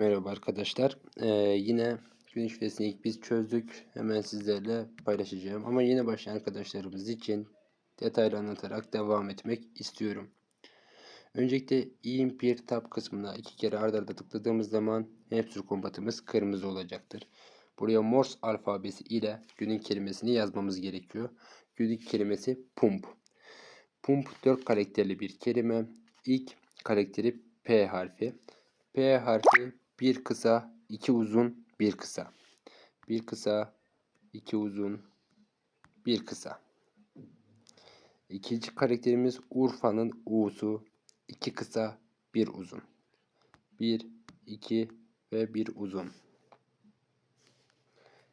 Merhaba arkadaşlar. Ee, yine gün şifresini ilk biz çözdük. Hemen sizlerle paylaşacağım. Ama yeni başlayan arkadaşlarımız için detaylı anlatarak devam etmek istiyorum. Öncelikle impir tab kısmına iki kere arda arda tıkladığımız zaman hamster kombatımız kırmızı olacaktır. Buraya Morse alfabesi ile günün kelimesini yazmamız gerekiyor. Günün kelimesi pump. Pump 4 karakterli bir kelime. İlk karakteri P harfi. P harfi bir kısa, iki uzun, bir kısa. Bir kısa, iki uzun, bir kısa. İkinci karakterimiz Urfa'nın U'su. iki kısa, bir uzun. Bir, iki ve bir uzun.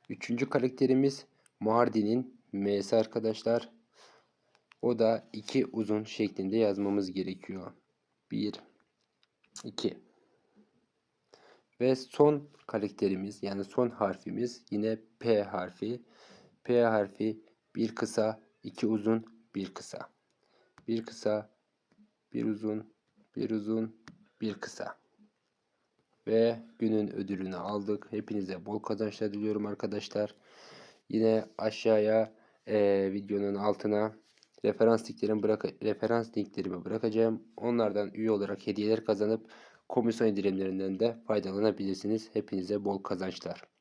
Üçüncü karakterimiz Mardin'in M'si arkadaşlar. O da iki uzun şeklinde yazmamız gerekiyor. Bir, iki. Ve son karakterimiz yani son harfimiz yine P harfi. P harfi bir kısa, iki uzun, bir kısa. Bir kısa, bir uzun, bir uzun, bir kısa. Ve günün ödülünü aldık. Hepinize bol kazançlar diliyorum arkadaşlar. Yine aşağıya e, videonun altına referans linklerimi, bırak referans linklerimi bırakacağım. Onlardan üye olarak hediyeler kazanıp komisyon indirimlerinden de faydalanabilirsiniz. Hepinize bol kazançlar.